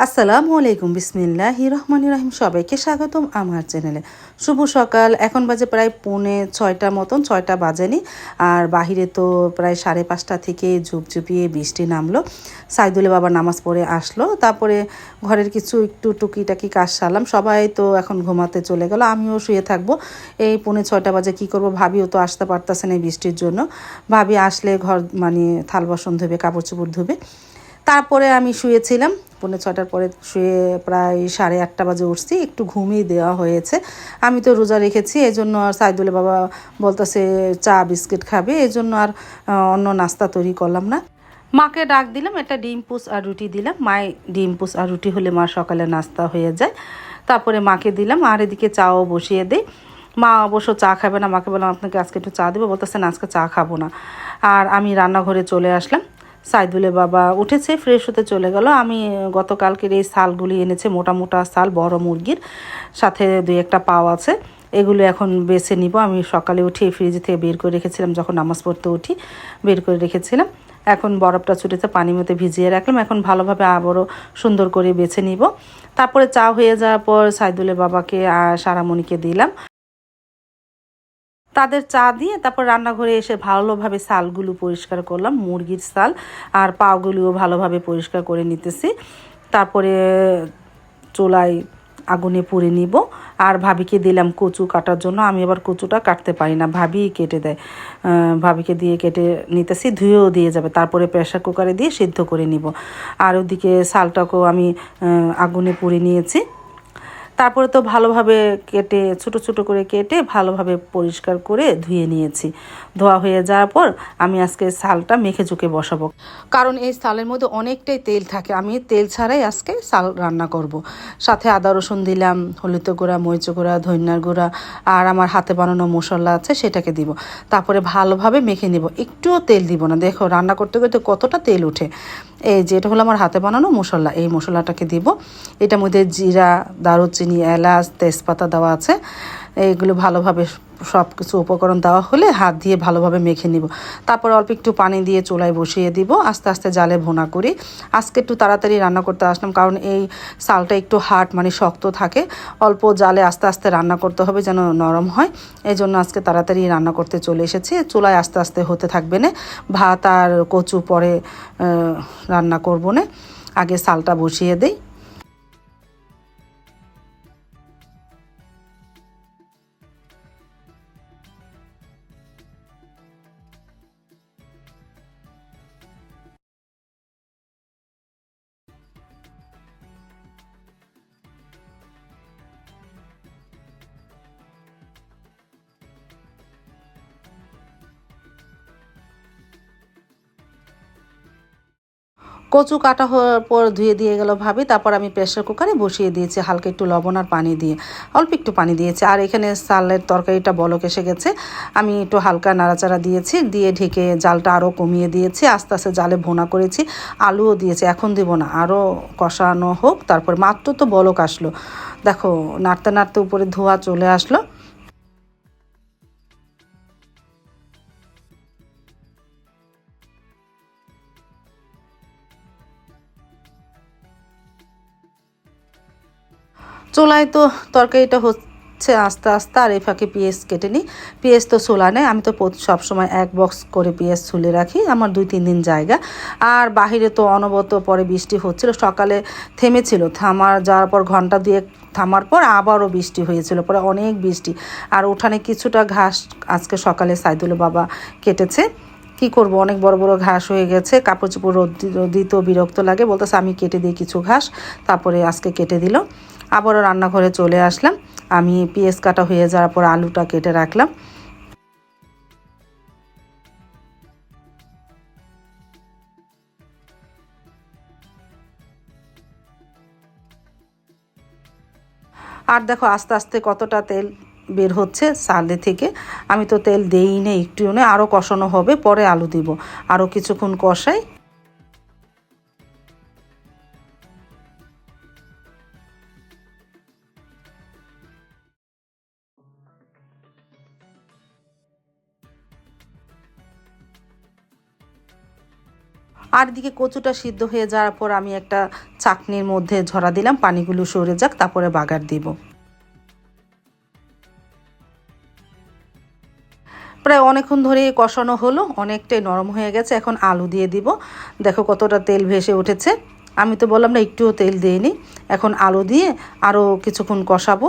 আসসালামু আলাইকুম, বিসমিল্লাহ রহমান রহিম। সবাইকে স্বাগতম আমার চ্যানেলে। শুভ সকাল, এখন বাজে প্রায় পৌনে ছয়টা মতন, ছয়টা বাজেনি। আর বাহিরে তো প্রায় সাড়ে পাঁচটা থেকে ঝুপঝুপিয়ে বৃষ্টি নামলো। সাইদুলে বাবা নামাজ পড়ে আসলো। তারপরে ঘরের কিছু একটু টুকিটাকি কাজ সারলাম। সবাই তো এখন ঘুমাতে চলে গেল, আমিও শুয়ে থাকব। এই পৌনে ছয়টা বাজে কি করব ভাবিও তো আসতে পারতেছে না বৃষ্টির জন্য। ভাবি আসলে ঘর মানে থাল বাসন ধুবে, কাপড় চোপড় ধুবে। তারপরে আমি শুয়েছিলাম। পৌনে ছটার পরে শুয়ে প্রায় সাড়ে আটটা বাজে উঠছি। একটু ঘুমিয়ে দেওয়া হয়েছে। আমি তো রোজা রেখেছি এই জন্য আর সাইদুলে বাবা বলতেছে, চা, বিস্কিট খাবে? এই জন্য আর অন্য নাস্তা তৈরি করলাম না। মাকে ডাক দিলাম, একটা ডিম পুষ আর রুটি দিলাম। মায় ডিম পুষ আর রুটি হলে মা সকালে নাস্তা হয়ে যায়। তারপরে মাকে দিলাম, আর এদিকে চাও বসিয়ে দিই মা অবশ্য চা খাবে না। মাকে বললাম, আপনাকে আজকে একটু চা দেবো। বলতেছেন আজকে চা খাব না। আর আমি রান্নাঘরে চলে আসলাম। সাইদুলে বাবা উঠেছে ফ্রেশ হতে চলে গেল। আমি গতকালকের এই শালগুলি এনেছে, মোটা মোটা শাল, বড় মুরগির। সাথে দুই একটা পাও আছে। এগুলো এখন বেছে নিব। আমি সকালে উঠে ফ্রিজ থেকে বের করে রেখেছিলাম, যখন নামাজ পড়তে উঠি, বের করে রেখেছিলাম। এখন বরফটা ছুটিতে পানি মধ্যে ভিজিয়ে রাখলাম। এখন ভালোভাবে আবারও সুন্দর করে বেছে নিব। তারপরে চা হয়ে যাওয়ার পর সাইদুলের বাবাকে সারামণিকে দিলাম। তাদের চা দিয়ে তারপর রান্নাঘরে এসে ভালোভাবে শালগুলো পরিষ্কার করলাম, মুরগির শাল আর পাগুলিও ভালোভাবে পরিষ্কার করে নিতেছি। তারপরে চুলায় আগুনে পুড়ে নিব। আর ভাবিকে দিলাম কচু কাটার জন্য। আমি আবার কচুটা কাটতে পারি না। ভাবি কেটে দেয়। ভাবিকে দিয়ে কেটে নিতেছি, ধুয়েও দিয়ে যাবে। তারপরে প্রেশার কুকারে দিয়ে সিদ্ধ করে নিব। আর ওদিকে শালটাকেও আমি আগুনে পুড়ে নিয়েছি। তারপরে তো ভালোভাবে কেটে, ছোট ছোট করে কেটে ভালোভাবে পরিষ্কার করে ধুয়ে নিয়েছি। ধোয়া হয়ে যাওয়ার পর আমি আজকে শালটা মেখে চুকে বসাবো। কারণ এই শালের মধ্যে অনেকটাই তেল থাকে। আমি তেল ছাড়াই আজকে শাল রান্না করব। সাথে আদা রসুন দিলাম, হলুদ গুঁড়া, মরিচ গুঁড়া, ধনিয়ার গুঁড়া আর আমার হাতে বানানো মশলা আছে সেটাকে দিব। তারপরে ভালোভাবে মেখে নিব। একটুও তেল দিব না। দেখো, রান্না করতে করতে কতটা তেল ওঠে। এই যে এটা হলো আমার হাতে বানানো মশলা। এই মশলাটাকে দিব। এটার মধ্যে জিরা দারুচিনি এলাচ, তেজপাতা দেওয়া আছে। এইগুলো ভালোভাবে সব কিছু উপকরণ দেওয়া হলে হাত দিয়ে ভালোভাবে মেখে নিব। তারপর অল্প একটু পানি দিয়ে চুলায় বসিয়ে দিব। আস্তে আস্তে জালে ভোনা করি। আজকে একটু তাড়াতাড়ি রান্না করতে আসলাম কারণ এই চালটা একটু হার্ড মানে শক্ত থাকে। অল্প জালে আস্তে আস্তে রান্না করতে হবে যেন নরম হয়। এই জন্য আজকে তাড়াতাড়ি রান্না করতে চলে এসেছি। চুলায় আস্তে আস্তে হতে থাকবে না। ভাত আর কচু পরে রান্না করব না। আগে চালটা বসিয়ে দিই। কচু কাটা হওয়ার পর ধুয়ে দিয়ে গেল ভাবি, তারপর আমি প্রেশার কুকারে বসিয়ে দিয়েছি হালকা একটু লবণ আর পানি দিয়ে। অল্প একটু পানি দিয়েছি। আর এখানে সালের তরকারিটা বলক এসে গেছে। আমি একটু হালকা নাড়াচাড়া দিয়েছি, দিয়ে ঢেকে জালটা আরও কমিয়ে দিয়েছি। আস্তে আস্তে জালে ভোনা করেছি, আলুও দিয়েছি। এখন দিব না আরও কষানো হোক, তারপর মাত্র তো বলক আসলো। দেখো, নাড়তে নাড়তে উপরে ধোয়া চলে আসলো। চুলায় তো তরকারিটা হচ্ছে আস্তে আস্তে, আর এই ফাঁকে পেঁয়াজ কেটে নিই। পেঁয়াজ তো চোলা নেই, আমি তো সবসময় এক বক্স করে পেঁয়াজ ছুলে রাখি, আমার দুই তিন দিন জায়গা। আর বাহিরে তো অনবত পরে বৃষ্টি হচ্ছিল, সকালে থেমেছিল, থামার যাওয়ার পর ঘণ্টা দিয়ে থামার পর আবারও বৃষ্টি হয়েছিল, পরে অনেক বৃষ্টি। আর উঠানে কিছুটা ঘাস আজকে সকালে সাইদুল বাবা কেটেছে। কি করব, অনেক বড় বড় ঘাস হয়ে গেছে, কাপড় চোপড় রোদ দিতেও বিরক্ত লাগে, বলতেছে আমি কেটে দিই কিছু ঘাস, তারপরে আজকে কেটে দিল। আবারও রান্নাঘরে চলে আসলাম। আমি পেঁয়াজ কাটা হয়ে যাওয়ার পর আলুটা কেটে রাখলাম। আর দেখো আস্তে আস্তে কতটা তেল বের হচ্ছে সালে থেকে। আমি তো তেল দেই না একটুও নেই আরও কষানো হবে, পরে আলু দিব। আরও কিছুক্ষণ কষাই আর এদিকে কচুটা সিদ্ধ হয়ে যাওয়ার পর আমি একটা চাকনির মধ্যে ঝরা দিলাম, পানিগুলো সরে যাক, তারপরে বাগার দিব। প্রায় অনেকক্ষণ ধরে কষানো হলো, অনেকটাই নরম হয়ে গেছে, এখন আলু দিয়ে দিব। দেখো কতটা তেল ভেসে উঠেছে। আমি তো বললাম না, একটুও তেল দিইনি। এখন আলু দিয়ে আরও কিছুক্ষণ কষাবো।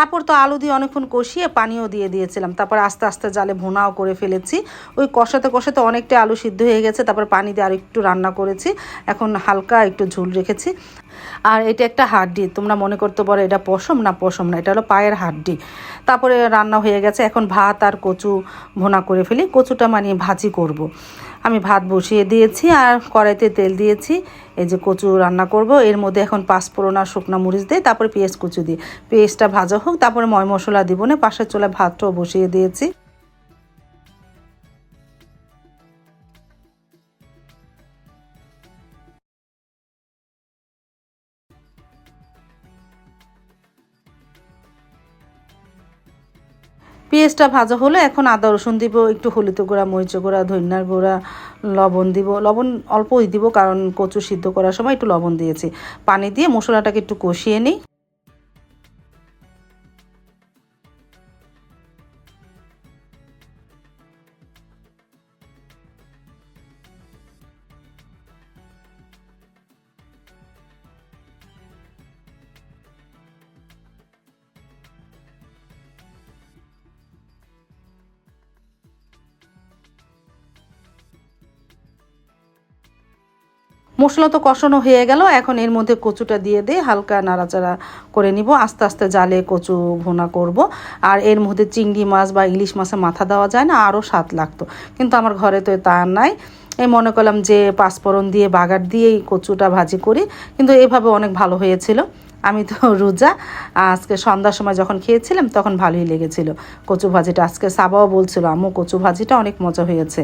তারপর তো আলু দিয়ে অনেকক্ষণ কষিয়ে পানিও দিয়ে দিয়েছিলাম। তারপর আস্তে আস্তে জালে ভুনাও করে ফেলেছি। ওই কষাতে কষাতে অনেকটা আলু সিদ্ধ হয়ে গেছে, তারপর পানি দিয়ে আর একটু রান্না করেছি। এখন হালকা একটু ঝুল রেখেছি। আর এটা একটা হাড্ডি, তোমরা মনে করতে পারো এটা পশম না পশম না, এটা হলো পায়ের হাড্ডি। তারপরে রান্না হয়ে গেছে, এখন ভাত আর কচু ভোনা করে ফেলি। কচুটা মানে ভাজি করব। আমি ভাত বসিয়ে দিয়েছি আর কড়াইতে তেল দিয়েছি। এই যে কচু রান্না করব, এর মধ্যে এখন পাঁচফোড়ন আর শুকনো মরিচ দিই তারপরে পেঁয়াজ কুচু দিই পেঁয়াজটা ভাজা হোক, তারপরে ময় মশলা দিব না পাশের চুলায় ভাতটাও বসিয়ে দিয়েছি। পেঁয়াজটা ভাজা হলে এখন আদা, রসুন দিব, একটু হলুদ গুঁড়া, মরিচ গুঁড়া, ধনিয়ার গুঁড়া, লবণ দিব। লবণ অল্পই দিব কারণ কচু সিদ্ধ করার সময় একটু লবণ দিয়েছি। পানি দিয়ে মশলাটাকে একটু কষিয়ে নিই। মশলা তো কষানো হয়ে গেল, এখন এর মধ্যে কচুটা দিয়ে দিয়ে হালকা নাড়াচাড়া করে নিব। আস্তে আস্তে জালে কচু ভুনা করব। আর এর মধ্যে চিংড়ি মাছ বা ইলিশ মাছের মাথা দেওয়া যায় না আরও স্বাদ লাগতো। কিন্তু আমার ঘরে তো তা নাই। এই মনে করলাম যে পাঁচফোড়ন দিয়ে, বাগার দিয়েই কচুটা ভাজি করি। কিন্তু এভাবে অনেক ভালো হয়েছিল। আমি তো রোজা, আজকে সন্ধ্যার সময় যখন খেয়েছিলাম তখন ভালোই লেগেছিল। কচু ভাজিটা আজকে সাবাও বলছিল, আম্মু কচু ভাজিটা অনেক মজা হয়েছে।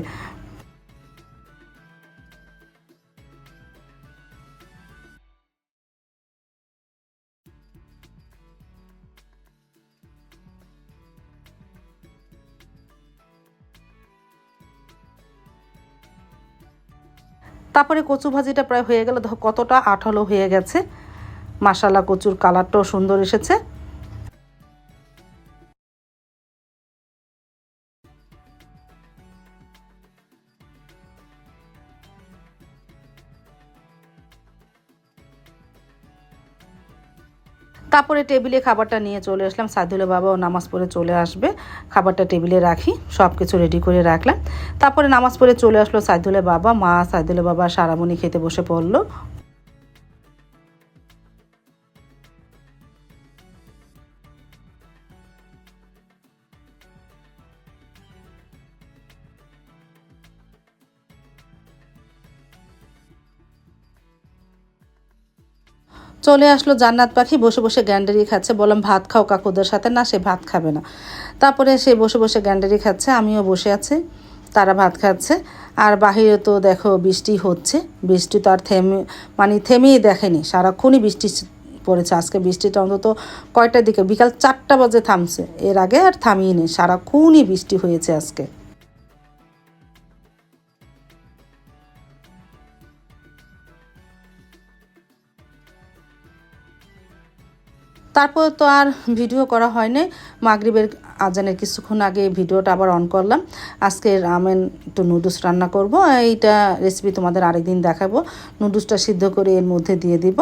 তারপরে কচু ভাজিটা প্রায় হয়ে গেল। কতটা আঠালো হয়ে গেছে। মাসালা কচুর কালারটাও সুন্দর এসেছে। তারপরে টেবিলে খাবারটা নিয়ে চলে আসলাম। সাইদুলের বাবাও নামাজ পড়ে চলে আসবে। খাবারটা টেবিলে রাখি সব কিছু রেডি করে রাখলাম। তারপরে নামাজ পড়ে চলে আসলো সাইদুলের বাবা। মা সাইদুলের বাবা সারামণি খেতে বসে পড়ল। চলে আসলো জান্নাত পাখি, বসে বসে গ্যান্ডারি খাচ্ছে। বললাম, ভাত খাও কাকুদের সাথে। না, সে ভাত খাবে না। তারপরে সে বসে বসে গ্যান্ডারি খাচ্ছে, আমিও বসে আছি, তারা ভাত খাচ্ছে। আর বাহিরে তো দেখো বৃষ্টি হচ্ছে, বৃষ্টি তো আর থেমে মানে থেমেই দেখেনি, সারাক্ষণই বৃষ্টি পড়েছে। আজকে বৃষ্টিটা অন্তত কয়টার দিকে? বিকাল চারটা বাজে থামছে, এর আগে আর থামিয়ে নেই, সারাক্ষণই বৃষ্টি হয়েছে আজকে। তারপর তো আর ভিডিও করা হয়নি। মাগরিবের আজানের কিছুক্ষণ আগে ভিডিওটা আবার অন করলাম। আজকে রামেন একটু নুডলস রান্না করব। এইটা রেসিপি তোমাদের আরেকদিন দেখাবো। নুডলসটা সিদ্ধ করে এর মধ্যে দিয়ে দিব।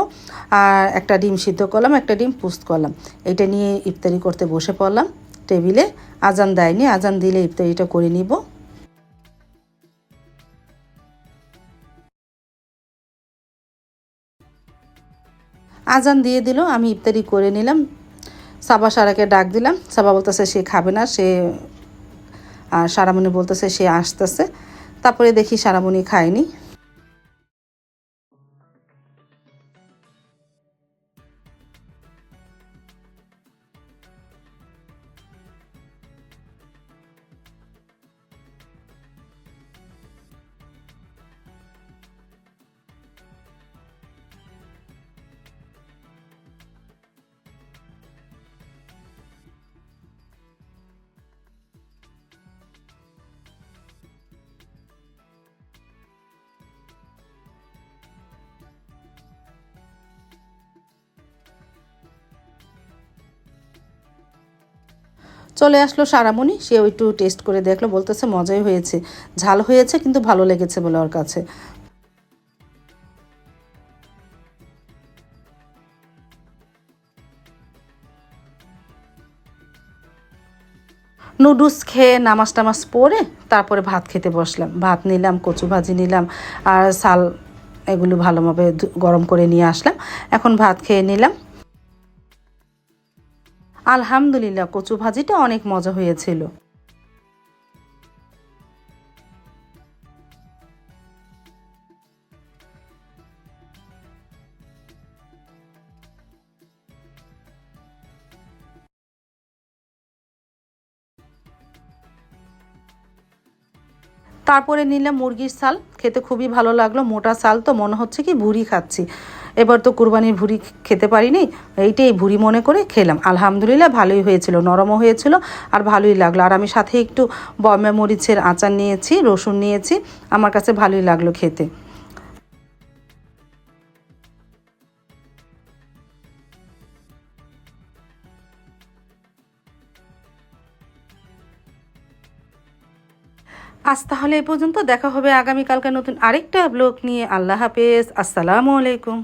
আর একটা ডিম সিদ্ধ করলাম, একটা ডিম পুস্ত করলাম। এটা নিয়ে ইফতারি করতে বসে পড়লাম। টেবিলে আজান দেয়নি। আজান দিলে ইফতারিটা করে নিব। আজান দিয়ে দিল, আমি ইফতারি করে নিলাম। সাবা সারাকে ডাক দিলাম। সাবা বলতেছে সে খাবে না, সে আর সারামণি বলতেছে সে আসতেছে। তারপরে দেখি সারামণি খায়নি। চলে আসলো সারামণি। সেও একটু টেস্ট করে দেখল, বলতেছে মজাই হয়েছে। ঝাল হয়েছে কিন্তু ভালো লেগেছে বলে ওর কাছে। নুডলস খেয়ে নামাজ টামাজ পরে তারপরে ভাত খেতে বসলাম। ভাত নিলাম, কচু ভাজি নিলাম আর সাল এগুলো ভালোভাবে গরম করে নিয়ে আসলাম। এখন ভাত খেয়ে নিলাম। আলহামদুলিল্লাহ, কচু ভাজিটা অনেক মজা হয়েছিল। তারপরে নিলাম মুরগির সাল, খেতে খুবই ভালো লাগল। মোটা সাল তো মনে হচ্ছে কি ভুড়ি খাচ্ছি। এবার তো কুরবানির ভুড়ি খেতে পারিনি, এইটাই ভুড়ি মনে করে খেলাম। আলহামদুলিল্লাহ ভালোই হয়েছিল, নরমও হয়েছিল আর ভালোই লাগল। আর আমি সাথে একটু বমে মরিচের আচার নিয়েছি, রসুন নিয়েছি, আমার কাছে ভালোই লাগল খেতে। আজ তাহলে এই পর্যন্ত, দেখা হবে আগামীকালকে নতুন আরেকটা ব্লগ নিয়ে। আল্লাহ হাফেজ, আসসালামু আলাইকুম।